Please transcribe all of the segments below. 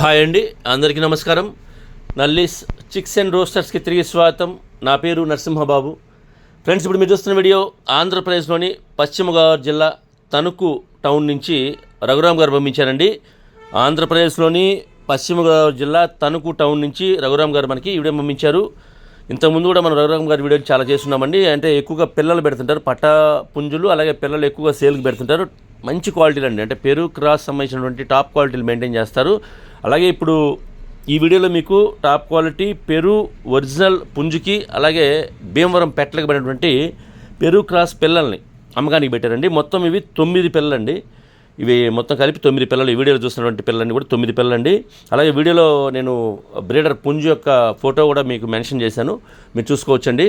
Hi అండి అందరికీ నమస్కారం. నల్లీస్ చిక్స్ అండ్ రోస్టర్స్కి తిరిగి స్వాగతం. నా పేరు నరసింహబాబు. ఫ్రెండ్స్ ఇప్పుడు మీరు చూస్తున్న వీడియో ఆంధ్రప్రదేశ్లోని పశ్చిమ గోదావరి జిల్లా తణుకు టౌన్ నుంచి రఘురామ్ గారు పంపించారండి. ఆంధ్రప్రదేశ్లోని పశ్చిమ గోదావరి జిల్లా తణుకు టౌన్ నుంచి రఘురామ్ గారు మనకి వీడియో పంపించారు. ఇంతకుముందు కూడా మనం రఘురామ్ గారి వీడియోలు చాలా చేస్తున్నామండి. అంటే ఎక్కువగా పిల్లలు పెడుతుంటారు పట్టా పుంజులు అలాగే పిల్లలు ఎక్కువగా సేల్కి పెడుతుంటారు. మంచి క్వాలిటీలు అండి. అంటే పెరుగు క్రాస్ సంబంధించినటువంటి టాప్ క్వాలిటీలు మెయింటైన్ చేస్తారు. అలాగే ఇప్పుడు ఈ వీడియోలో మీకు టాప్ క్వాలిటీ పెరు ఒరిజినల్ పుంజుకి అలాగే భీమవరం పెట్టలకు పడినటువంటి పెరు క్రాస్ పిల్లల్ని అమ్మకానికి పెట్టారండి. మొత్తం ఇవి తొమ్మిది పిల్లలండి. ఇవి మొత్తం కలిపి తొమ్మిది పిల్లలు. ఈ వీడియోలో చూసినటువంటి పిల్లల్ని కూడా తొమ్మిది పిల్లలండి. అలాగే వీడియోలో నేను బ్రీడర్ పుంజు యొక్క ఫోటో కూడా మీకు మెన్షన్ చేశాను. మీరు చూసుకోవచ్చండి.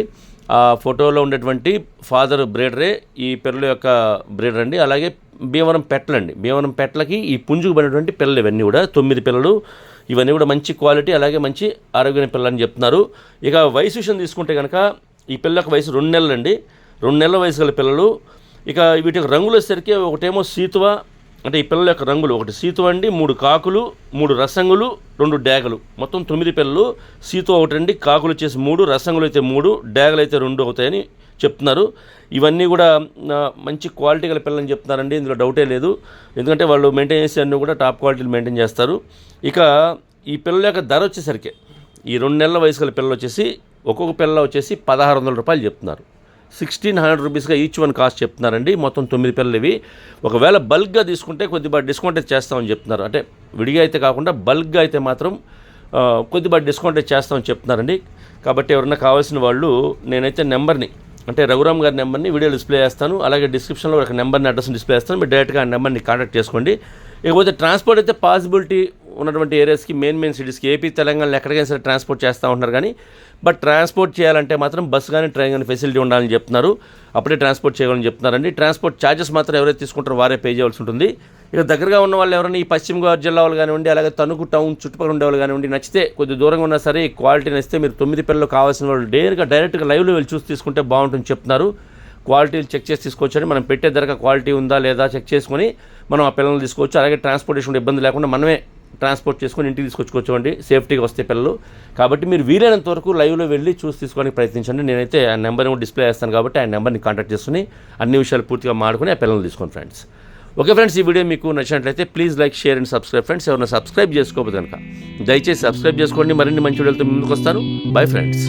ఆ ఫోటోలో ఉండేటువంటి ఫాదర్ బ్రీడరే ఈ పిల్లల యొక్క బ్రీడర్ అండి. అలాగే భీమవరం పెట్టలండి భీమవరం పెట్టలకి ఈ పుంజుకు పడినటువంటి పిల్లలు ఇవన్నీ కూడా. తొమ్మిది పిల్లలు. ఇవన్నీ కూడా మంచి క్వాలిటీ అలాగే మంచి ఆరోగ్యమైన పిల్లలు అని చెప్తున్నారు. ఇక వయసు విషయం తీసుకుంటే కనుక ఈ పిల్లలకు వయసు రెండు నెలలండి. రెండు నెలల వయసు గల పిల్లలు. ఇక వీటికి రంగులు వచ్చేసరికి ఒకటేమో సీతువ అంటే ఈ పిల్లల యొక్క రంగులు ఒకటి. సీతువ అండి మూడు కాకులు మూడు రసంగులు రెండు డేగలు. మొత్తం తొమ్మిది పిల్లలు. సీతో ఒకటి అండి కాకులు వచ్చేసి మూడు రసంగులు అయితే మూడు డేగలు అయితే రెండు అవుతాయని చెప్తున్నారు. ఇవన్నీ కూడా మంచి క్వాలిటీ గల పిల్లలని చెప్తున్నారండి. ఇందులో డౌటే లేదు. ఎందుకంటే వాళ్ళు మెయింటైన్ చేసే అన్నీ కూడా టాప్ క్వాలిటీలు మెయింటైన్ చేస్తారు. ఇక ఈ పిల్లల యొక్క ధర వచ్చేసరికి ఈ రెండు నెలల వయసు గల పిల్లలు వచ్చేసి ఒక్కొక్క పిల్ల వచ్చేసి పదహారు వందల రూపాయలు చెప్తున్నారు. సిక్స్టీన్ హండ్రెడ్ రూపీస్గా ఈచ్ వన్ కాస్ట్ చెప్తున్నారండి. మొత్తం తొమ్మిది పిల్లలు ఇవి. ఒకవేళ బల్క్గా తీసుకుంటే కొద్దిగా డిస్కౌంట్ అయితే చేస్తామని చెప్తున్నారు. అంటే విడిగా అయితే కాకుండా బల్క్గా అయితే మాత్రం కొద్దిగా డిస్కౌంట్ అయితే చేస్తామని చెప్తున్నారండి. కాబట్టి ఎవరైనా కావాల్సిన వాళ్ళు నేనైతే నెంబర్ని అంటే రఘురామ్ గారి నెంబర్ని వీడియో డిస్ప్లే చేస్తాను. అలాగే డిస్క్రిప్షన్లో ఒక నెంబర్ని అడ్రస్ డిస్ప్లే చేస్తాను. మీరు డైరెక్ట్గా ఆ నెంబర్ని కాంటాక్ట్ చేసుకోండి. ఇకపోతే ట్రాన్స్పోర్ట్ అయితే పాసిబిలిటీ ఉన్నటువంటి ఏరియాస్కి మెయిన్ మెయిన్ సిటీస్కి ఏపీ తెలంగాణలో ఎక్కడికైనా సరే ట్రాన్స్పోర్ట్ చేస్తూ ఉంటున్నారు కానీ బట్ ట్రాన్స్పోర్ట్ చేయాలంటే మాత్రం బస్సు కానీ ట్రైన్ కానీ ఫెసిలిటీ ఉండాలని చెప్తున్నారు. అప్పుడే ట్రాన్స్పోర్ట్ చేయాలని చెప్తున్నారండి. ట్రాన్స్పోర్ట్ ఛార్జెస్ మాత్రం ఎవరైతే తీసుకుంటారో వారే పే చేయాల్సి ఉంటుంది. ఇక దగ్గరగా ఉన్న వాళ్ళు ఎవరైనా ఈ పశ్చిమ గోదావరి జిల్లా వాళ్ళు కానివ్వండి అలాగే తణుకు టౌన్ చుట్టుపక్కల ఉండే వాళ్ళు కానివ్వండి నచ్చితే కొద్ది దూరంగా ఉన్నా సరే ఈ క్వాలిటీ నచ్చితే మీరు తొమ్మిది పిల్లలు కావాల్సిన వాళ్ళు డైరెక్ట్గా డైరెక్ట్గా లైవ్లో వెళ్ళి చూసి తీసుకుంటే బాగుంటుంది చెప్తున్నారు. క్వాలిటీలు చెక్ చేసి తీసుకోవచ్చని మనం పెట్టే ధరకు క్వాలిటీ ఉందా లేదా చెక్ చేసుకొని మనం ఆ పిల్లల్ని తీసుకోవచ్చు. అలాగే ట్రాన్స్పోర్టేషన్ ఇబ్బంది లేకుండా మనమే ట్రాన్స్పోర్ట్ చేసుకొని ఇంటికి తీసుకొచ్చుకోవచ్చండి సేఫ్టీగా వస్తే పిల్లలు. కాబట్టి మీరు వీలైనంత వరకు లైవ్లో వెళ్ళి చూసి తీసుకోవడానికి ప్రయత్నించండి. నేనైతే ఆ నెంబర్ని కూడా డిస్ప్లే చేస్తాను కాబట్టి ఆ నెంబర్ని కాంటాక్ట్ చేసుకుని అన్ని విషయాలు పూర్తిగా మాడుకొని ఆ పిల్లల్ని తీసుకోండి ఫ్రెండ్స్. ఓకే ఫ్రెండ్స్ ఈ వీడియో మీకు నచ్చినట్లయితే please like share and subscribe friends. ఎవరైనా సబ్స్క్రైబ్ చేసుకోవద్దు కనుక దయచేసి సబ్స్క్రైబ్ చేసుకోండి. మరిన్ని మంచి వీడియోలతో ముందుకు వస్తాను. Bye friends.